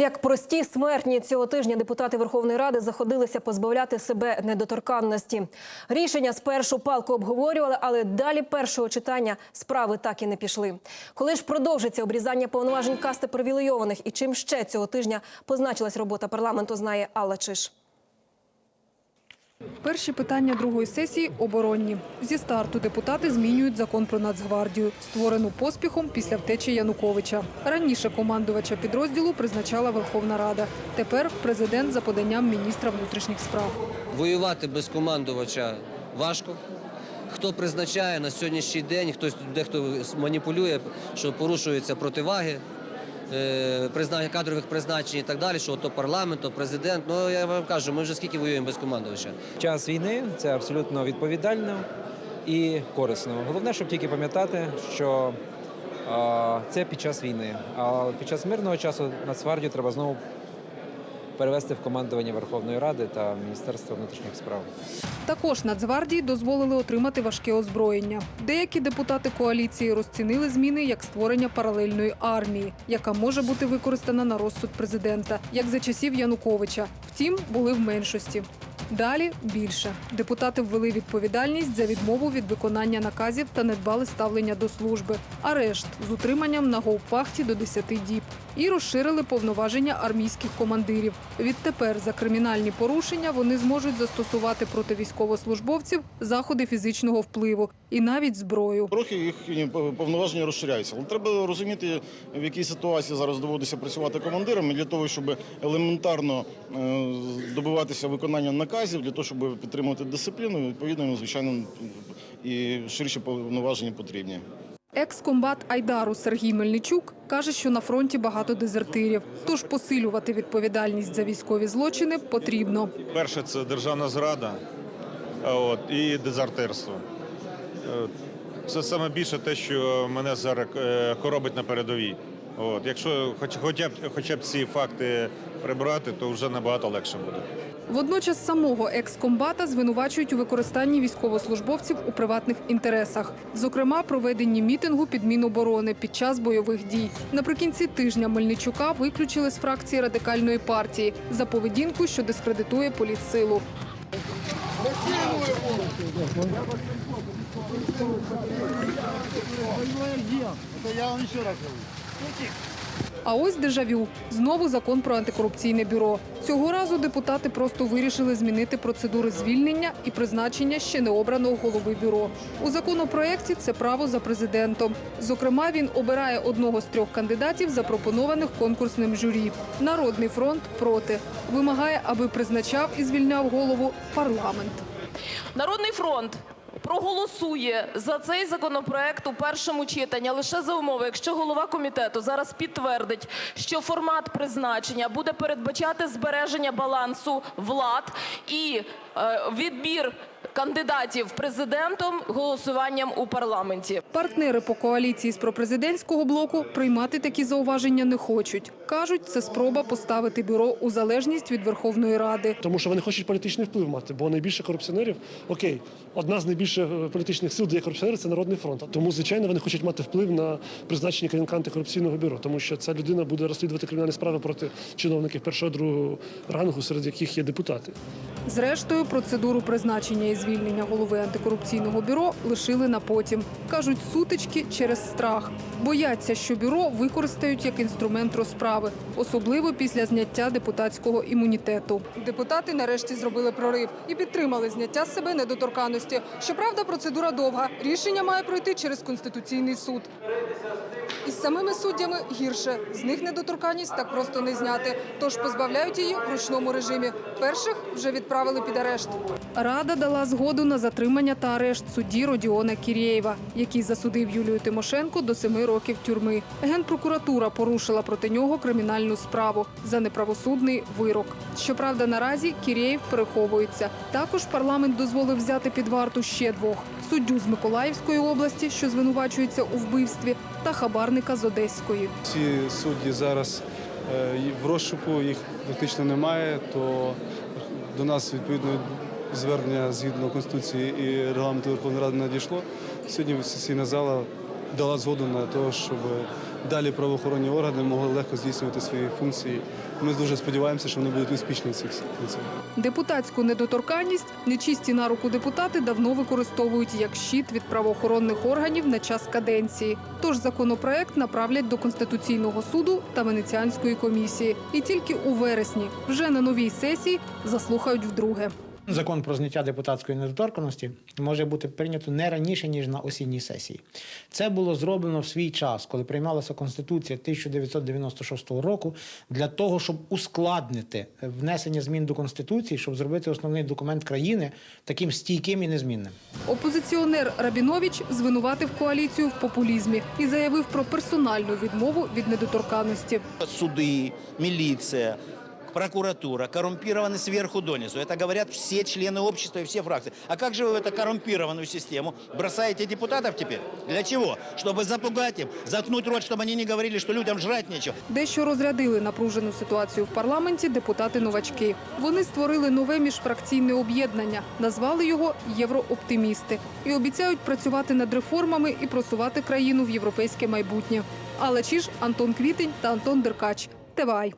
Як прості смертні цього тижня депутати Верховної Ради заходилися позбавляти себе недоторканності. Рішення спершу палку обговорювали, але далі першого читання справи так і не пішли. Коли ж продовжиться обрізання повноважень касти привілейованих і чим ще цього тижня позначилась робота парламенту, знає Алла Чиш. Перші питання другої сесії оборонні. Зі старту депутати змінюють закон про Нацгвардію, створену поспіхом після втечі Януковича. Раніше командувача підрозділу призначала Верховна Рада. Тепер президент за поданням міністра внутрішніх справ. Воювати без командувача важко. Хто призначає на сьогоднішній день, хтось дехто маніпулює, що порушуються противаги, кадрових призначень і так далі, що то парламент, то президент. Ну я вам кажу, ми вже скільки воюємо без командувача. час війни це абсолютно відповідально і корисно. Головне, щоб тільки пам'ятати, що е, це під час війни. А під час мирного часу Нацгвардію треба знову перевести в командування Верховної Ради та Міністерства внутрішніх справ. Також Нацгвардії дозволили отримати важке озброєння. Деякі депутати коаліції розцінили зміни як створення паралельної армії, яка може бути використана на розсуд президента, як за часів Януковича. Втім, були в меншості. Далі більше депутати ввели відповідальність за відмову від виконання наказів та недбале ставлення до служби, арешт з утриманням на гоупвахті до 10 діб і розширили повноваження армійських командирів. Відтепер за кримінальні порушення вони зможуть застосувати проти військовослужбовців заходи фізичного впливу і навіть зброю. Трохи їхні повноваження розширяються. Але треба розуміти, в якій ситуації зараз доводиться працювати командирами для того, щоб елементарно е, добиватися виконання наказів, для того, щоб підтримувати дисципліну. Відповідно, звичайно, і ширші повноваження потрібні. Екс-комбат Айдару Сергій Мельничук каже, що на фронті багато дезертирів. Тож посилювати відповідальність за військові злочини потрібно. Перше це державна зрада от, і дезертирство. Е, Це саме більше те, що мене зараз е, коробить на передовій. От, якщо хоч, хоча, б, хоча б ці факти прибрати, то вже набагато легше буде. Водночас самого екс-комбата звинувачують у використанні військовослужбовців у приватних інтересах, зокрема, проведенні мітингу під Міноборони під час бойових дій. Наприкінці тижня Мельничука виключили з фракції радикальної партії за поведінку, що дискредитує політсилу. А ось дежавю. Знову закон про антикорупційне бюро. Цього разу депутати просто вирішили змінити процедури звільнення і призначення ще не обраного голови бюро. У законопроекті це право за президентом. Зокрема, він обирає одного з трьох кандидатів, запропонованих конкурсним журі. Народний фронт проти вимагає, аби призначав і звільняв голову парламент. Народний фронт проголосує за цей законопроект у першому читанні. Лише за умови, якщо голова комітету зараз підтвердить, що формат призначення буде передбачати збереження балансу влад і е, відбір кандидатів президентом голосуванням у парламенті. Партнери по коаліції з пропрезидентського блоку приймати такі зауваження не хочуть. кажуть, це спроба поставити бюро у залежність від Верховної Ради. Тому що вони хочуть політичний вплив мати, бо найбільше корупціонерів, окей, одна з найбільших е, політичних сил, де є корупціонери, це народний фронт. Тому, звичайно, вони хочуть мати вплив на призначення керівника антикорупційного бюро, тому що ця людина буде розслідувати кримінальні справи проти чиновників першого другого рангу, серед яких є депутати. Зрештою, процедуру призначення і звільнення голови антикорупційного бюро лишили на потім. Кажуть, сутички через страх. Бояться, що бюро використають як інструмент розправи, особливо після зняття депутатського імунітету. Депутати нарешті зробили прорив і підтримали зняття з себе недоторканності. Щоправда, процедура довга. Рішення має пройти через конституційний суд. Із самими суддями гірше. З них недоторканність так просто не зняти. Тож позбавляють її в ручному режимі. Перших вже відправили під арешт. Рада дала згоду на затримання та арешт судді Родіона Кірєєва, який засудив Юлію Тимошенко до семи років тюрми. Генпрокуратура порушила проти нього кримінальну справу за неправосудний вирок. Щоправда, наразі Кірєєв переховується. Також парламент дозволив взяти під варту ще двох: суддю з Миколаївської області, що звинувачується у вбивстві, та хабарника з Одеської. Ці судді зараз е, в розшуку, їх фактично немає, то до нас відповідно звернення згідно Конституції і регламенту Верховної Ради надійшло. Сьогодні сесійна зала дала згоду на те, щоб далі правоохоронні органи могли легко здійснювати свої функції. Ми дуже сподіваємося, що вони будуть успішні в цих функціях. Депутатську недоторканність нечисті на руку депутати давно використовують як щит від правоохоронних органів на час каденції. Тож законопроект направлять до Конституційного суду та Венеціанської комісії. І тільки у вересні, вже на новій сесії, заслухають вдруге. Закон про зняття депутатської недоторканності може бути прийнято не раніше ніж на осінній сесії. Це було зроблено в свій час, коли приймалася конституція 1996 року, для того, щоб ускладнити внесення змін до конституції, щоб зробити основний документ країни таким стійким і незмінним. Опозиціонер Рабінович звинуватив коаліцію в популізмі і заявив про персональну відмову від недоторканності. суды, милиция, прокуратура коррумпированы сверху донизу. Это говорят все члены общества и все фракции. А как же вы в эту коррумпированную систему бросаете депутатов теперь? Для чего? Чтобы запугать им, заткнуть рот, чтобы они не говорили, что людям жрать нечего. Дещо розрядили напружену ситуацію в парламенті депутати-новачки. Вони створили нове міжфракційне об'єднання, назвали його Єврооптимісти і обіцяють працювати над реформами і просувати країну в європейське майбутнє. Алла Чіж, Антон Квітень та Антон Деркач. ТВАЙ.